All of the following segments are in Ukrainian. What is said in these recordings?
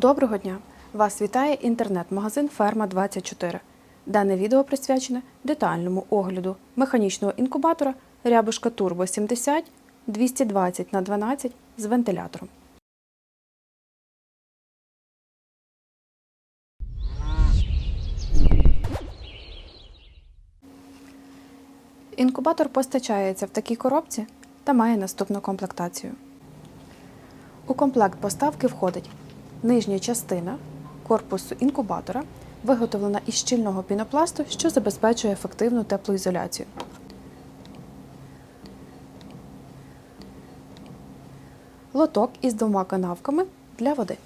Доброго дня! Вас вітає інтернет-магазин Ферма 24 Дане відео присвячене детальному огляду механічного інкубатора Рябушка Turbo 70 220 на 12 з вентилятором. Інкубатор постачається в такій коробці та має наступну комплектацію. У комплект поставки входить нижня частина корпусу інкубатора, виготовлена із щільного пінопласту, що забезпечує ефективну теплоізоляцію. Лоток із двома канавками для води.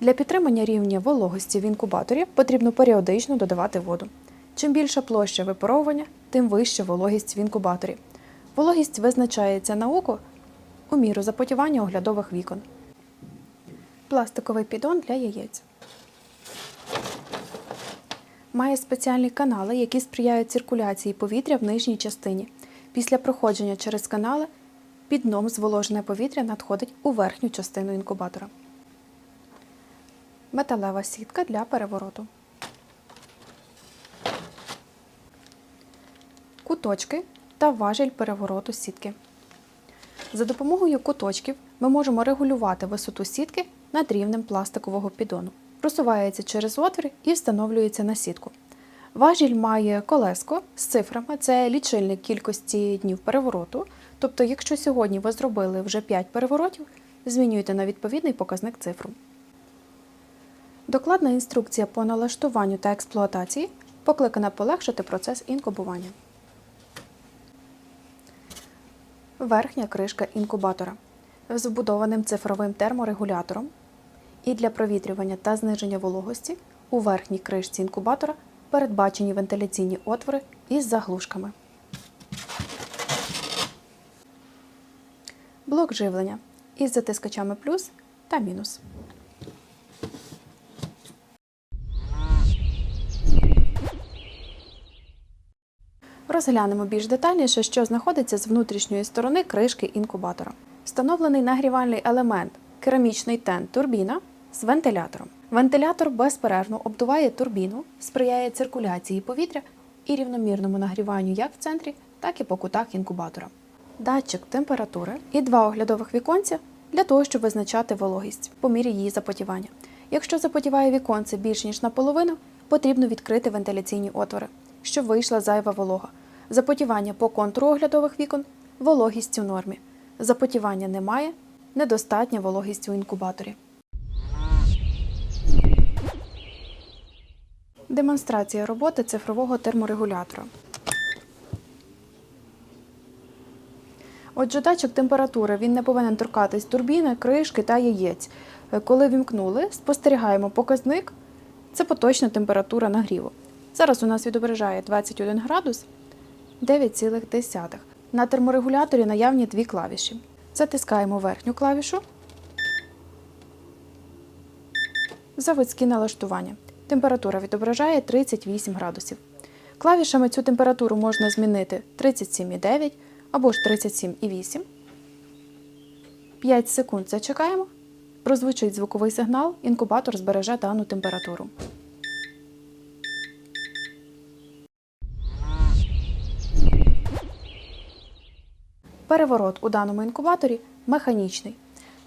Для підтримання рівня вологості в інкубаторі потрібно періодично додавати воду. Чим більша площа випаровування, тим вища вологість в інкубаторі. Вологість визначається на око у міру запотівання оглядових вікон. Пластиковий піддон для яєць. Має спеціальні канали, які сприяють циркуляції повітря в нижній частині. Після проходження через канали під дном зволожене повітря надходить у верхню частину інкубатора. Металева сітка для перевороту. Куточки та важіль перевороту сітки. За допомогою куточків ми можемо регулювати висоту сітки над рівнем пластикового піддону. Просувається через отвір і встановлюється на сітку. Важіль має колеско з цифрами, це лічильник кількості днів перевороту. Тобто, якщо сьогодні ви зробили вже 5 переворотів, змінюйте на відповідний показник цифру. Докладна інструкція по налаштуванню та експлуатації покликана полегшити процес інкубування. Верхня кришка інкубатора з вбудованим цифровим терморегулятором і для провітрювання та зниження вологості у верхній кришці інкубатора передбачені вентиляційні отвори із заглушками. Блок живлення із затискачами плюс та мінус. Розглянемо більш детальніше, що знаходиться з внутрішньої сторони кришки інкубатора. Встановлений нагрівальний елемент керамічний тен турбіна з вентилятором. Вентилятор безперервно обдуває турбіну, сприяє циркуляції повітря і рівномірному нагріванню як в центрі, так і по кутах інкубатора. Датчик температури і два оглядових віконця для того, щоб визначати вологість по мірі її запотівання. Якщо запотіває віконце більш ніж наполовину, потрібно відкрити вентиляційні отвори, щоб вийшла зайва волога. Запотівання по контуру оглядових вікон вологість у нормі. Запотівання немає, недостатня вологість у інкубаторі. Демонстрація роботи цифрового терморегулятора. Отже, датчик температури він не повинен торкатись турбіни, кришки та яєць. Е, Коли вімкнули, спостерігаємо показник. Це поточна температура нагріву. Зараз у нас відображає 21 градус 9,1. На терморегуляторі наявні дві клавіші. Затискаємо верхню клавішу. Заводські налаштування. Температура відображає 38 градусів. Клавішами цю температуру можна змінити 37,9 або ж 37,8. 5 секунд зачекаємо. Прозвучить звуковий сигнал, інкубатор збереже дану температуру. Переворот у даному інкубаторі механічний.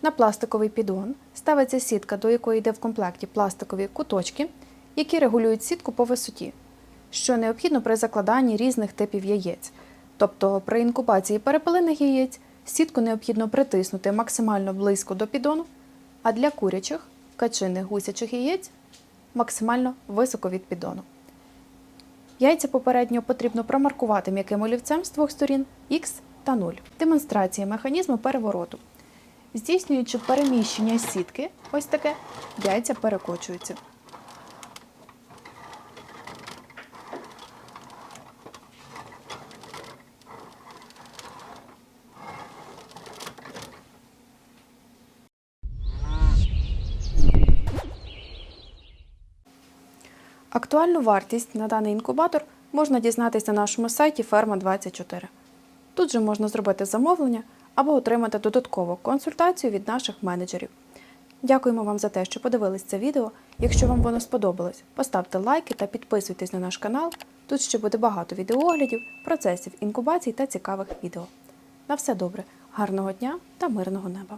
На пластиковий піддон ставиться сітка, до якої йде в комплекті пластикові куточки, які регулюють сітку по висоті, що необхідно при закладанні різних типів яєць. Тобто при інкубації перепелиних яєць сітку необхідно притиснути максимально близько до піддону, а для курячих, качиних гусячих яєць максимально високо від піддону. Яйця попередньо потрібно промаркувати м'яким олівцем з двох сторін Х та 0. Демонстрація механізму перевороту. Здійснюючи переміщення сітки, ось таке, яйця перекочуються. Актуальну вартість на даний інкубатор можна дізнатися на нашому сайті Ферма24. Тут же можна зробити замовлення або отримати додаткову консультацію від наших менеджерів. Дякуємо вам за те, що подивились це відео. Якщо вам воно сподобалось, поставте лайки та підписуйтесь на наш канал. Тут ще буде багато відеооглядів, процесів інкубацій та цікавих відео. На все добре, гарного дня та мирного неба!